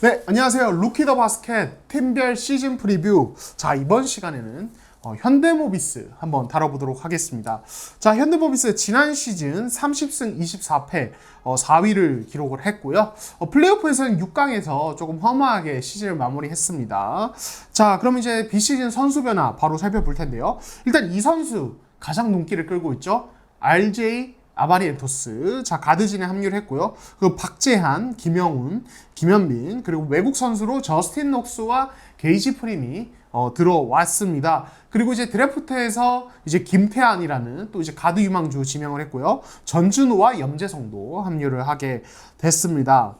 네, 안녕하세요. 루키 더 바스켓 팀별 시즌 프리뷰. 자, 이번 시간에는 어, 현대모비스 한번 다뤄보도록 하겠습니다. 자, 현대모비스 지난 시즌 30승 24패 어, 4위를 기록을 했고요. 어, 플레이오프에서는 6강에서 조금 허무하게 시즌을 마무리했습니다. 자, 그럼 이제 비시즌 선수 변화 바로 살펴볼 텐데요. 일단 이 선수 가장 눈길을 끌고 있죠. RJ 아바리 엔토스, 자 가드진에 합류를 했고요. 그 박재한, 김영훈, 김현민 그리고 외국 선수로 저스틴 녹스와 게이지 프림이 어, 들어왔습니다. 그리고 이제 드래프트에서 이제 김태환이라는 또 이제 가드 유망주 지명을 했고요. 전준우와 염재성도 합류를 하게 됐습니다.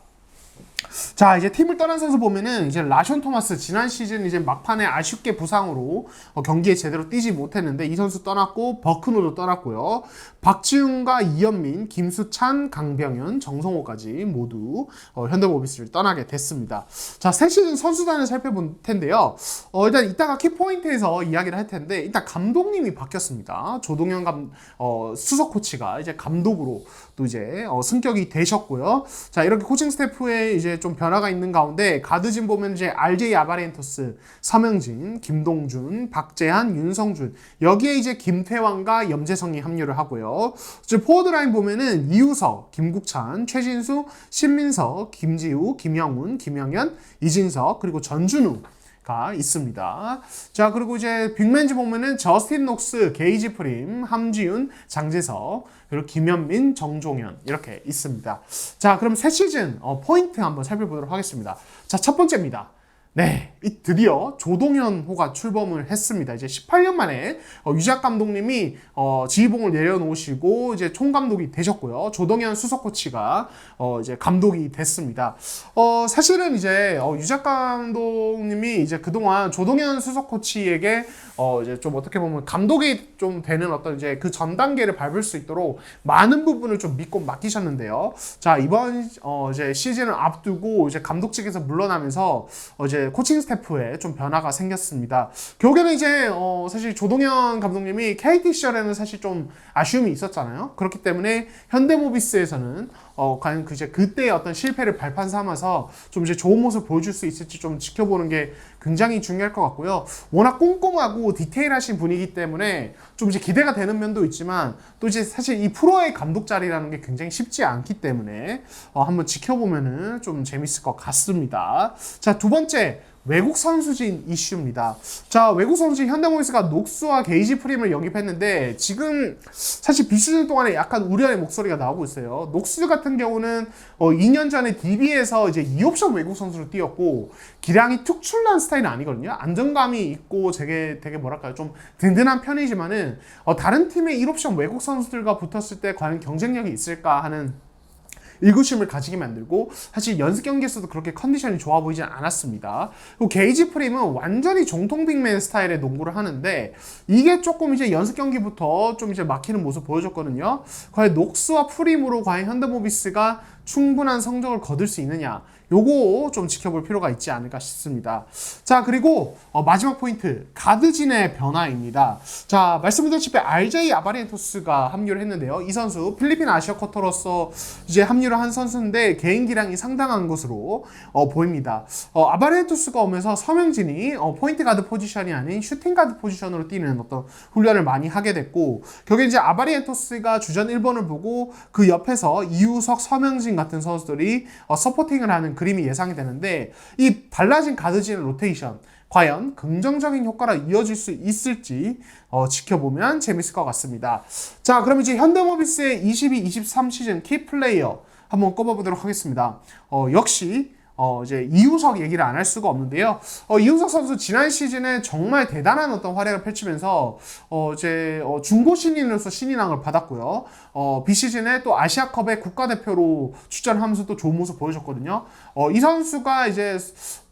자 이제 팀을 떠난 선수 보면은 이제 라션 토마스 지난 시즌 이제 막판에 아쉽게 부상으로 어, 경기에 제대로 뛰지 못했는데 이 선수 떠났고 버크노도 떠났고요 박지훈과 이현민, 김수찬, 강병현, 정성호까지 모두 어, 현대모비스를 떠나게 됐습니다. 자새 시즌 선수단을 살펴볼 텐데요. 어, 일단 이따가 키포인트에서 이야기를 할 텐데 일단 감독님이 바뀌었습니다. 조동현 감 어, 수석 코치가 이제 감독으로 또 이제 어, 승격이 되셨고요. 자 이렇게 코칭 스태프에 이제 좀 변화가 있는 가운데 가드진 보면 이제 RJ 아바렌토스, 서명진, 김동준, 박재한, 윤성준 여기에 이제 김태환과 염재성이 합류를 하고요. 이제 포워드 라인 보면은 이우석, 김국찬, 최진수, 신민석, 김지우, 김영훈, 김영현, 이진석 그리고 전준우 가 있습니다. 자, 그리고 이제 빅맨즈 보면은 저스틴 녹스, 게이지 프림, 함지윤, 장재석, 그리고 김현민, 정종현 이렇게 있습니다. 자, 그럼 새 시즌 어, 포인트 한번 살펴보도록 하겠습니다. 자, 첫 번째입니다. 네, 이 드디어 조동현 호가 출범을 했습니다. 이제 18년 만에 어, 유작 감독님이 어, 지휘봉을 내려놓으시고 이제 총감독이 되셨고요. 조동현 수석 코치가 어, 이제 감독이 됐습니다. 어, 사실은 이제 어, 유작 감독님이 이제 그동안 조동현 수석 코치에게 어, 이제 좀 어떻게 보면 감독이 좀 되는 어떤 이제 그 전 단계를 밟을 수 있도록 많은 부분을 좀 믿고 맡기셨는데요. 자 이번 어, 이제 시즌을 앞두고 이제 감독직에서 물러나면서 어, 이제 코칭 스태프에 좀 변화가 생겼습니다. 결국에는 이제 어, 사실 조동현 감독님이 KT 시절에는 사실 좀 아쉬움이 있었잖아요. 그렇기 때문에 현대모비스에서는 어, 과연 그 이제 그때의 어떤 실패를 발판 삼아서 좀 이제 좋은 모습 보여줄 수 있을지 좀 지켜보는 게 굉장히 중요할 것 같고요. 워낙 꼼꼼하고 디테일하신 분이기 때문에 좀 이제 기대가 되는 면도 있지만 또 이제 사실 이 프로의 감독 자리라는 게 굉장히 쉽지 않기 때문에 어, 한번 지켜보면은 좀 재밌을 것 같습니다. 자, 두 번째. 외국 선수진 이슈입니다. 자, 외국 선수진 현대모비스가 녹스와 게이지 프림을 영입했는데 지금 사실 비시즌 동안에 약간 우려의 목소리가 나오고 있어요. 녹스 같은 경우는 어, 2년 전에 DB에서 이제 2옵션 외국 선수로 뛰었고 기량이 특출난 스타일은 아니거든요. 안정감이 있고 되게 되게 뭐랄까요 좀 든든한 편이지만은 어, 다른 팀의 1옵션 외국 선수들과 붙었을 때 과연 경쟁력이 있을까 하는 의구심을 가지게 만들고 사실 연습 경기에서도 그렇게 컨디션이 좋아 보이진 않았습니다. 그리고 게이지 프림은 완전히 정통 빅맨 스타일의 농구를 하는데 이게 조금 이제 연습 경기부터 좀 이제 막히는 모습 보여줬거든요. 과연 녹스와 프림으로 과연 현대모비스가 충분한 성적을 거둘 수 있느냐 요거 좀 지켜볼 필요가 있지 않을까 싶습니다. 자 그리고 어, 마지막 포인트 가드진의 변화입니다. 자 말씀드렸다시피 RJ 아바리엔토스가 합류를 했는데요. 이 선수 필리핀 아시아 쿼터로서 이제 합류를 한 선수인데 개인 기량이 상당한 것으로 어, 보입니다. 어, 아바리엔토스가 오면서 서명진이 어, 포인트 가드 포지션이 아닌 슈팅 가드 포지션으로 뛰는 어떤 훈련을 많이 하게 됐고 거기에 이제 아바리엔토스가 주전 1번을 보고 그 옆에서 이우석, 서명진 같은 선수들이 어, 서포팅을 하는 그림이 예상이 되는데 이 달라진 가드진의 로테이션 과연 긍정적인 효과로 이어질 수 있을지 어, 지켜보면 재밌을 것 같습니다. 자, 그럼 이제 현대모비스의 22-23 시즌 키 플레이어 한번 꼽아보도록 하겠습니다. 어, 역시 어, 이제 이우석 얘기를 안 할 수가 없는데요. 어, 이우석 선수 지난 시즌에 정말 대단한 어떤 활약을 펼치면서 어, 이제 어, 중고 신인으로서 신인왕을 받았고요. 어, 비시즌에 또 아시아컵의 국가대표로 출전하면서 또 좋은 모습 보여줬거든요. 어, 이 선수가 이제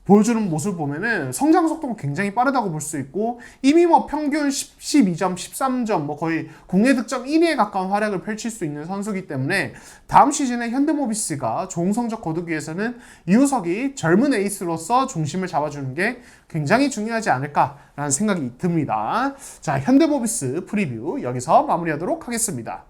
보여주는 모습을 보면은 성장 속도가 굉장히 빠르다고 볼 수 있고 이미 뭐 평균 10, 12점, 13점 뭐 거의 국내 득점 1위에 가까운 활약을 펼칠 수 있는 선수이기 때문에 다음 시즌에 현대모비스가 좋은 성적 거두기 위해서는 이우석이 젊은 에이스로서 중심을 잡아주는 게 굉장히 중요하지 않을까라는 생각이 듭니다. 자, 현대모비스 프리뷰 여기서 마무리하도록 하겠습니다.